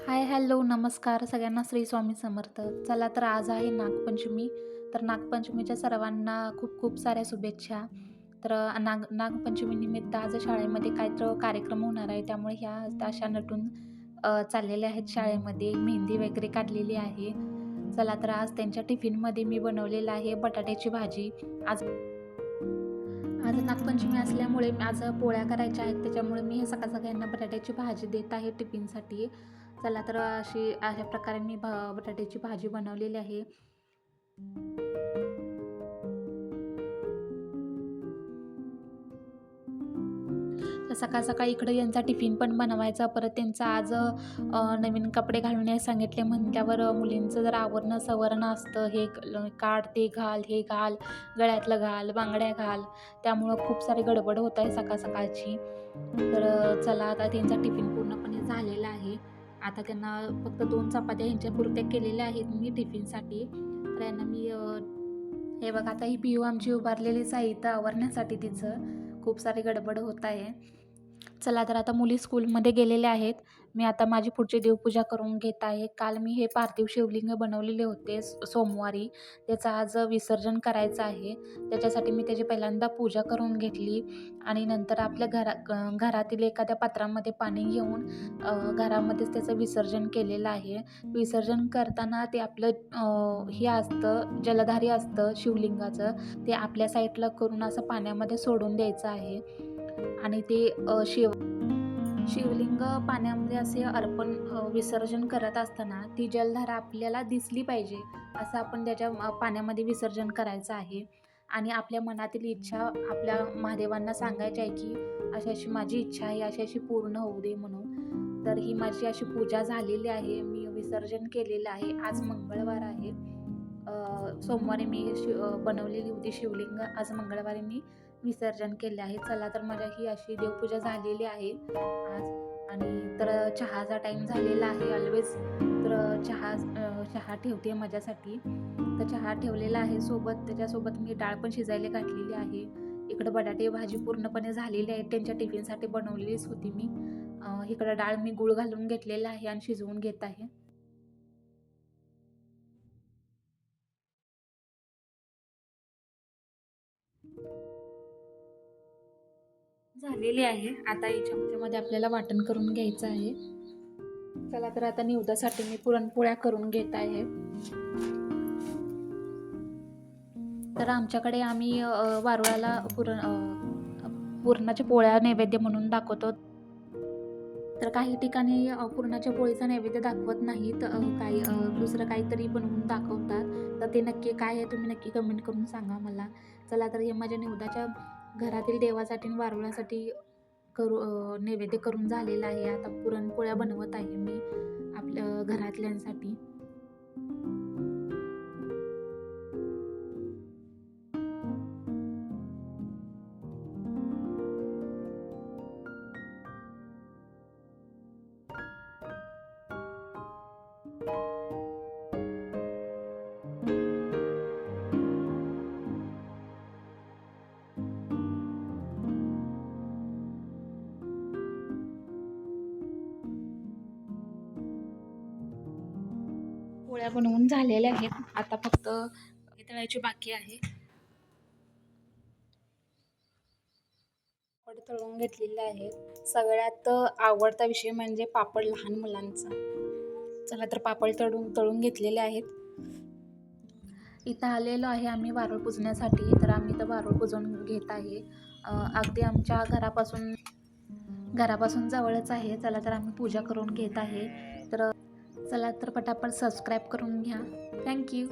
Hi hello नमस्कार सगळ्यांना श्री स्वामी समर्थ. चला तर आज आहे नागपंचमी. तर नागपंचमीच्या सर्वांना खूप खूप साऱ्या शुभेच्छा. तर नाग नागपंचमीनिमित्त आज शाळेमध्ये काय तर कार्यक्रम होणार आहे. त्यामुळे ह्या अशा नटून चाललेल्या आहेत शाळेमध्ये. मेहंदी वगैरे काढलेली आहे. चला तर आज त्यांच्या टिफिनमध्ये मी बनवलेलं आहे बटाट्याची भाजी. आज आज नागपंचमी असल्यामुळे आज पोळ्या करायच्या आहेत. त्याच्यामुळे मी सकाळ सगळ्यांना बटाट्याची भाजी देत आहे टिफिनसाठी. चला तर अशी अशा प्रकारे मी भ बटाट्याची भाजी बनवलेली आहे. तर सकाळ सकाळी इकडे यांचा टिफिन पण बनवायचा. परत त्यांचा आज नवीन कपडे घालून सांगितले. म्हटल्यावर मुलींचं जर आवरणं सवरणं असतं. हे क- काढ ते घाल हे घाल गळ्यातलं घाल बांगड्या घाल. त्यामुळं खूप सारी गडबड होत आहे सकाळ सकाळची. तर चला आता त्यांचा टिफिन पूर्णपणे झालेला आहे. आता त्यांना फक्त दोन चपात्या ह्यांच्या पुरत्या केलेल्या आहेत मी टिफिनसाठी. तर यांना मी हे बघा आता ही पिऊ आमची उभारलेलीच आहे इथं आवरण्यासाठी तिचं. खूप सारी गडबड होत आहे. चला तर आता मुली स्कूलमध्ये गेलेल्या आहेत. मी आता माझी पुढची देवपूजा करून घेत आहे. काल मी हे पार्थिव शिवलिंग बनवलेले होते सोमवारी. त्याचं आज विसर्जन करायचं आहे. त्याच्यासाठी मी त्याची पहिल्यांदा पूजा करून घेतली आणि नंतर आपल्या घरा घरातील एखाद्या पात्रामध्ये पाणी घेऊन घरामध्येच त्याचं विसर्जन केलेलं आहे. विसर्जन करताना ते आपलं हे असतं जलधारी असतं शिवलिंगाचं. ते आपल्या साईडला करून असं पाण्यामध्ये सोडून द्यायचं आहे. आणि ते शिव शिवलिंग पाण्यामध्ये असे अर्पण विसर्जन करत असताना ती जलधारा आपल्याला दिसली पाहिजे असं आपण त्याच्या पाण्यामध्ये विसर्जन करायचं आहे. आणि आपल्या मनातील इच्छा आपल्या महादेवांना सांगायची आहे की अशी अशी माझी इच्छा आहे अशी अशी पूर्ण होऊ दे म्हणून. तर ही माझी अशी पूजा झालेली आहे मी विसर्जन केलेलं आहे. आज मंगळवार आहे. सोमवारी मी शिव बनवलेली होती शिवलिंग. आज मंगळवारी मी विसर्जन केले आहे. चला तर माझ्या ही अशी देवपूजा झालेली आहे आज. आणि तर चहाचा टाईम झालेला आहे ऑलवेज तर चहा चहा ठेवते माझ्यासाठी. तर चहा ठेवलेला आहे सोबत. त्याच्यासोबत मी डाळ पण शिजायला घातलेली आहे. इकडं बटाटे भाजी पूर्णपणे झालेली आहे त्यांच्या टिफिनसाठी बनवलेलीच होती मी. इकडं डाळ मी गूळ घालून घेतलेला आहे आणि शिजवून घेत आहे. झालेली आहे. आता याच्यामध्ये आपल्याला वाटण करून घ्यायचं आहे. चला तर आता निवदासाठी मी पुरणपोळ्या करून घेत आहे. तर आमच्याकडे आम्ही वारुळाला पुरण पुरणाच्या पोळ्या नैवेद्य म्हणून दाखवतो. तर काही ठिकाणी पुरणाच्या पोळीचा नैवेद्य दाखवत नाहीत. काही दुसरं काहीतरी बनवून दाखवतात. तर ते नक्की काय आहे तुम्ही नक्की कमेंट करून सांगा मला. चला तर हे माझ्या निवदाच्या घरातील देवासाठी आणि वारुळासाठी करू नैवेद्य करून झालेला आहे. आता पुरणपोळ्या बनवत आहे मी आपल्या घरातल्यांसाठी. पोळ्या बनवून झालेल्या आहेत. आता फक्त तळायची बाकी आहे. पापड तळून घेतलेले आहेत. सगळ्यात आवडता विषय म्हणजे पापड लहान मुलांचा. चला तर पापड तळून तळून घेतलेले आहेत. इथं आलेलो आहे आम्ही वारूळ पुजण्यासाठी. तर आम्ही तर वारूळ पुजून घेत आहे. अगदी आमच्या घरापासून घरापासून जवळच आहे. चला तर आम्ही पूजा करून घेत आहे. तर चला तर पटापट सबस्क्राईब करून घ्या. थँक्यू